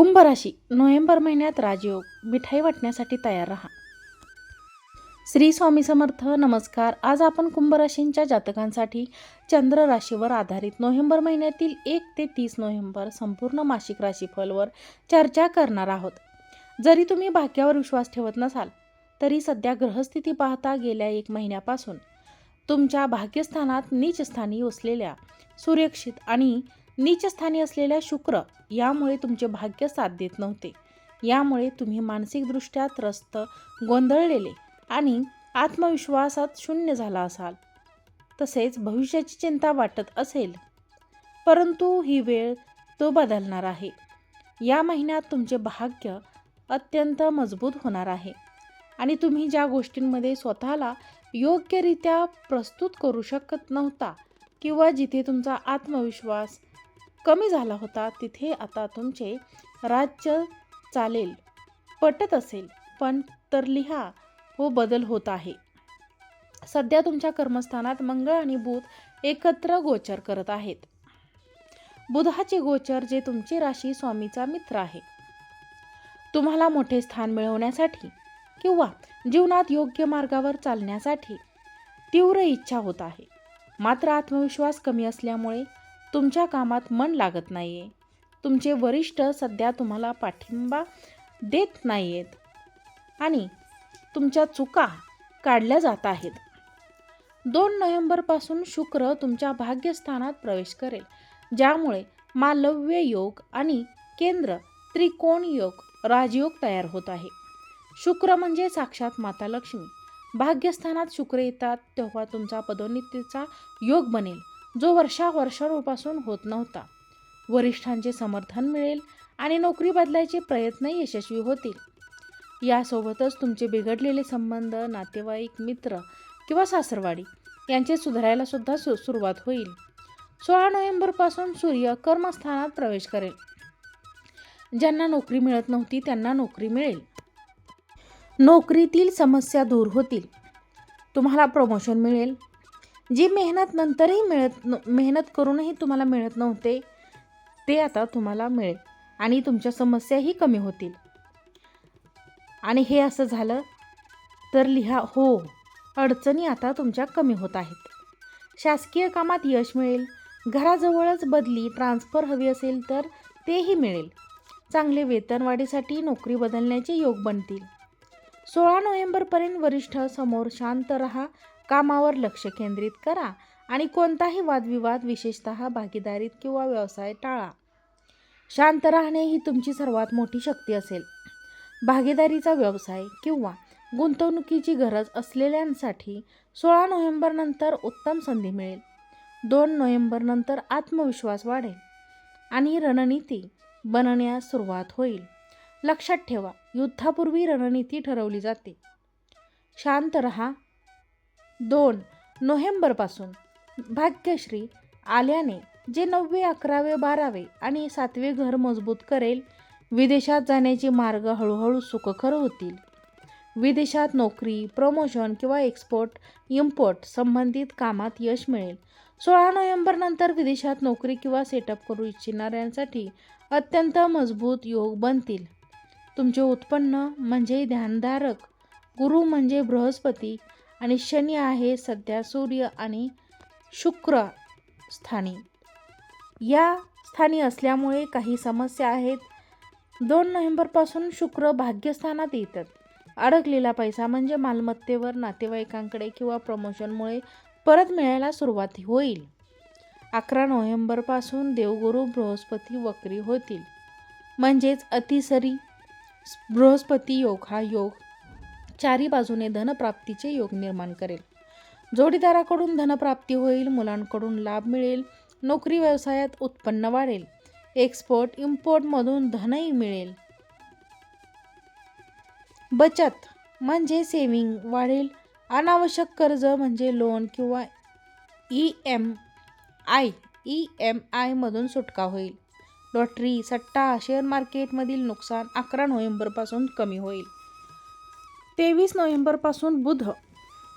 कुंभ राशी नोव्हेंबर महिन्यात राजयोग. मिठाई वाटण्यासाठी तयार राहा. श्री स्वामी समर्थ नमस्कार. आज आपण कुंभ राशींच्या जातकांसाठी चंद्र राशीवर आधारित नोव्हेंबर महिन्यातील एक ते तीस नोव्हेंबर संपूर्ण मासिक राशीफलवर चर्चा करणार आहोत. जरी तुम्ही भाग्यावर विश्वास ठेवत नसाल तरी सध्या ग्रहस्थिती पाहता गेल्या एक महिन्यापासून. तुमच्या भाग्यस्थानात नीचस्थानी असलेल्या सुरक्षित आणि नीचस्थानी असलेल्या शुक्र यामुळे तुमचे भाग्य साथ देत नव्हते. यामुळे तुम्ही मानसिकदृष्ट्या त्रस्त गोंधळलेले आणि आत्मविश्वासात शून्य झाला असाल. तसेच भविष्याची चिंता वाटत असेल. परंतु ही वेळ तो बदलणार आहे. या महिन्यात तुमचे भाग्य अत्यंत मजबूत होणार आहे आणि तुम्ही ज्या गोष्टींमध्ये स्वतःला योग्यरित्या प्रस्तुत करू शकत नव्हता किंवा जिथे तुमचा आत्मविश्वास कमी झाला होता तिथे आता तुमचे राज्य चालेल पटत असेल पण तर लिहा हो बदल होत आहे. सध्या तुमच्या कर्मस्थानात मंगळ आणि बुध एकत्र गोचर करत आहेत. बुधाचे गोचर जे तुमची राशी स्वामीचा मित्र आहे. तुम्हाला मोठे स्थान मिळवण्यासाठी किंवा जीवनात योग्य मार्गावर चालण्यासाठी तीव्र इच्छा होत आहे. मात्र आत्मविश्वास कमी असल्यामुळे तुमच्या कामात मन लागत नाही आहे तुमचे वरिष्ठ सध्या तुम्हाला पाठिंबा देत नाही आहेत आणि तुमच्या चुका काढल्या जात आहेत. दोन नोव्हेंबरपासून शुक्र तुमच्या भाग्यस्थानात प्रवेश करेल. ज्यामुळे मालव्य योग आणि केंद्र त्रिकोण योग राजयोग तयार होत आहे. शुक्र म्हणजे साक्षात माता लक्ष्मी. भाग्यस्थानात शुक्र येतात तेव्हा तुमचा पदोन्नतीचा योग बनेल. जो वर्षा वर्षारोपासून होत नव्हता. वरिष्ठांचे समर्थन मिळेल आणि नोकरी बदलायचे प्रयत्न यशस्वी होतील. यासोबतच तुमचे बिघडलेले संबंध नातेवाईक मित्र किंवा सासरवाडी यांचे सुधारायला सुद्धा सु सुरुवात होईल. सोळा नोव्हेंबरपासून सूर्य कर्मस्थानात प्रवेश करेल. ज्यांना नोकरी मिळत नव्हती त्यांना नोकरी मिळेल. नोकरीतील समस्या दूर होतील. तुम्हाला प्रमोशन मिळेल. जी मेहनत नंतरही मिळत न मेहनत करूनही तुम्हाला मिळत नव्हते ते आता तुम्हाला मिळेल आणि तुमच्या समस्याही कमी होतील. आणि हे असं झालं तर लिहा हो अडचणी आता तुमच्या कमी होत आहेत. शासकीय कामात यश मिळेल घराजवळच बदली ट्रान्सफर हवी असेल तर तेही मिळेल. चांगले वेतनवाढीसाठी नोकरी बदलण्याचे योग बनतील. सोळा नोव्हेंबरपर्यंत वरिष्ठ समोर शांत रहा कामावर लक्ष केंद्रित करा आणि कोणताही वादविवाद विशेषतः भागीदारीत किंवा व्यवसाय टाळा. शांत राहणे ही तुमची सर्वात मोठी शक्ती असेल. भागीदारीचा व्यवसाय किंवा गुंतवणुकीची गरज असलेल्यांसाठी सोळा नोव्हेंबरनंतर उत्तम संधी मिळेल. दोन नोव्हेंबरनंतर आत्मविश्वास वाढेल आणि रणनीती बनण्यास सुरुवात होईल. लक्षात ठेवा युद्धापूर्वी रणनीती ठरवली जाते. शांत रहा दोन नोव्हेंबरपासून. भाग्यश्री आल्याने जे नववे अकरावे बारावे आणि सातवे घर मजबूत करेल विदेशात जाण्याचे मार्ग हळूहळू सुखकर होतील. विदेशात नोकरी प्रमोशन किंवा एक्सपोर्ट इम्पोर्ट संबंधित कामात यश मिळेल. सोळा नोव्हेंबरनंतर विदेशात नोकरी किंवा सेटअप करू इच्छिणाऱ्यांसाठी अत्यंत मजबूत योग बनतील. तुमचे उत्पन्न म्हणजे ध्यानधारक गुरु म्हणजे बृहस्पती आणि शनी आहे सध्या सूर्य आणि शुक्र स्थानी. या स्थानी असल्यामुळे काही समस्या आहेत. दोन नोव्हेंबरपासून शुक्र भाग्यस्थानात येतात. अडकलेला पैसा म्हणजे मालमत्तेवर नातेवाईकांकडे किंवा प्रमोशनमुळे परत मिळायला सुरुवात होईल. अकरा नोव्हेंबरपासून देवगुरू बृहस्पती वक्री होतील. म्हणजेच अतिसरी. बृहस्पती योग हा योग चारी बाजूने धनप्राप्तीचे योग निर्माण करेल. जोडीदाराकडून धनप्राप्ती होईल मुलांकडून लाभ मिळेल नोकरी व्यवसायात उत्पन्न वाढेल एक्सपोर्ट इम्पोर्टमधून धनही मिळेल. बचत म्हणजे सेविंग वाढेल. अनावश्यक कर्ज म्हणजे लोन किंवा E M I E M आयमधून सुटका होईल. लॉटरी सट्टा शेअर मार्केटमधील नुकसान अकरा नोव्हेंबरपासून कमी होईल. तेवीस नोव्हेंबरपासून बुध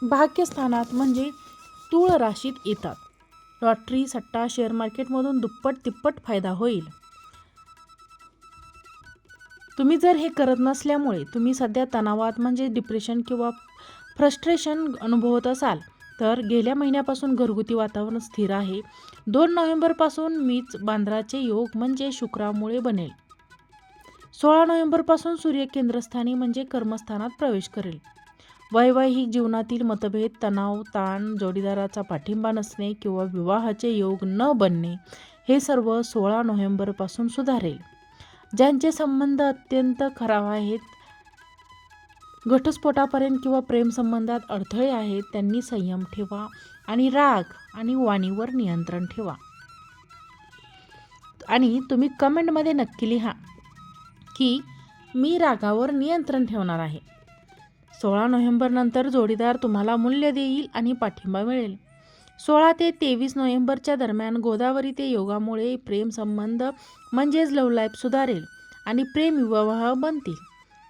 भाग्यस्थानात म्हणजे तूळ राशीत येतात. लॉटरी सट्टा शेअर मार्केटमधून दुप्पट तिप्पट फायदा होईल. तुम्ही जर हे करत नसल्यामुळे तुम्ही सध्या तणावात म्हणजे डिप्रेशन किंवा फ्रस्ट्रेशन अनुभवत असाल तर गेल्या महिन्यापासून घरगुती वातावरण स्थिर आहे. दोन नोव्हेंबरपासून मीच बांद्राचे योग म्हणजे शुक्रामुळे बनेल. सोळा नोव्हेंबरपासून सूर्य केंद्रस्थानी म्हणजे कर्मस्थानात प्रवेश करेल. वैवाहिक जीवनातील मतभेद तणाव ताण जोडीदाराचा पाठिंबा नसणे किंवा विवाहाचे योग न बनणे हे सर्व सोळा नोव्हेंबरपासून सुधारेल. ज्यांचे संबंध अत्यंत खराब आहेत घटस्फोटापर्यंत किंवा प्रेमसंबंधात अडथळे आहेत त्यांनी संयम ठेवा आणि राग आणि वाणीवर नियंत्रण ठेवा. आणि तुम्ही कमेंटमध्ये नक्की लिहा. की मी रागावर नियंत्रण ठेवणार आहे. सोळा नोव्हेंबरनंतर जोडीदार तुम्हाला मूल्य देईल आणि पाठिंबा मिळेल. सोळा ते तेवीस नोव्हेंबरच्या दरम्यान गोदावरी ते योगामुळे प्रेमसंबंध म्हणजेच लव्ह लाईफ सुधारेल आणि प्रेम विवाह बनतील.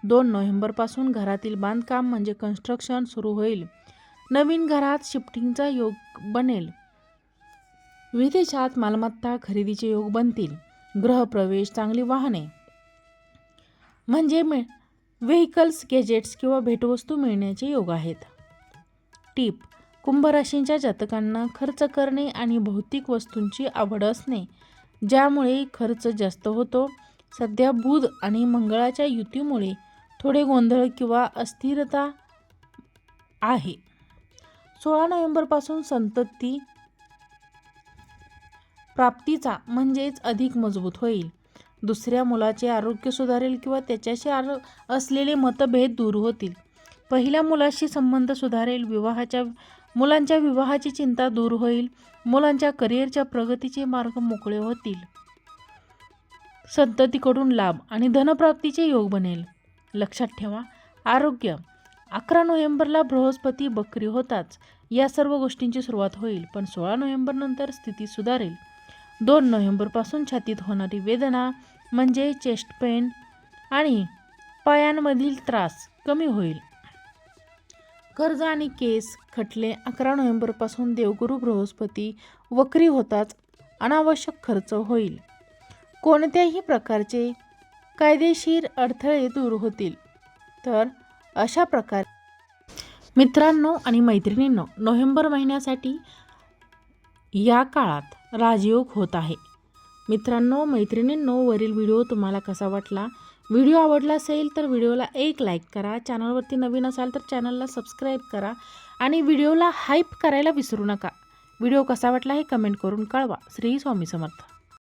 दोन नोव्हेंबरपासून घरातील बांधकाम म्हणजे कन्स्ट्रक्शन सुरू होईल. नवीन घरात शिफ्टिंगचा योग बनेल. विदेशात मालमत्ता खरेदीचे योग बनतील. गृहप्रवेश चांगली वाहने म्हणजे मे व्हेकल्स गॅजेट्स किंवा भेटवस्तू मिळण्याचे योग आहेत. टीप कुंभराशींच्या जातकांना खर्च करणे आणि भौतिक वस्तूंची आवड असणे ज्यामुळे खर्च जास्त होतो. सध्या बुध आणि मंगळाच्या युतीमुळे थोडे गोंधळ किंवा अस्थिरता आहे. सोळा नोव्हेंबरपासून संतती प्राप्तीचा म्हणजेच अधिक मजबूत होईल. दुसऱ्या मुलाचे आरोग्य सुधारेल किंवा त्याच्याशी आरो असलेले मतभेद दूर होतील. पहिल्या मुलाशी संबंध सुधारेल विवाहाच्या मुलांच्या विवाहाची चिंता दूर होईल मुलांच्या करिअरच्या प्रगतीचे मार्ग मोकळे होतील. संततीकडून लाभ आणि धनप्राप्तीचे योग बनेल. लक्षात ठेवा आरोग्य. अकरा नोव्हेंबरला बृहस्पती बकरी होताच. या सर्व गोष्टींची सुरुवात होईल पण सोळा नोव्हेंबरनंतर स्थिती सुधारेल. दोन नोव्हेंबरपासून छातीत होणारी वेदना म्हणजे चेस्ट पेन आणि पायांमधील त्रास कमी होईल. कर्ज आणि केस खटले अकरा नोव्हेंबरपासून देवगुरू बृहस्पती वक्री होताच अनावश्यक खर्च होईल. कोणत्याही प्रकारचे कायदेशीर अडथळे दूर होतील. तर अशा प्रकारे मित्रांनो आणि मैत्रिणींनो नोव्हेंबर महिन्यासाठी या काळात राजयोग होत आहे. मित्रांनो मैत्रिणींनो वरील व्हिडिओ तुम्हाला कसा वाटला? व्हिडिओ आवडला असेल तर व्हिडिओला एक लाईक करा. चॅनलवरती नवीन असाल तर चॅनलला सबस्क्राईब करा आणि व्हिडिओला हाईप करायला विसरू नका. व्हिडिओ कसा वाटला हे कमेंट करून कळवा. श्री स्वामी समर्थ.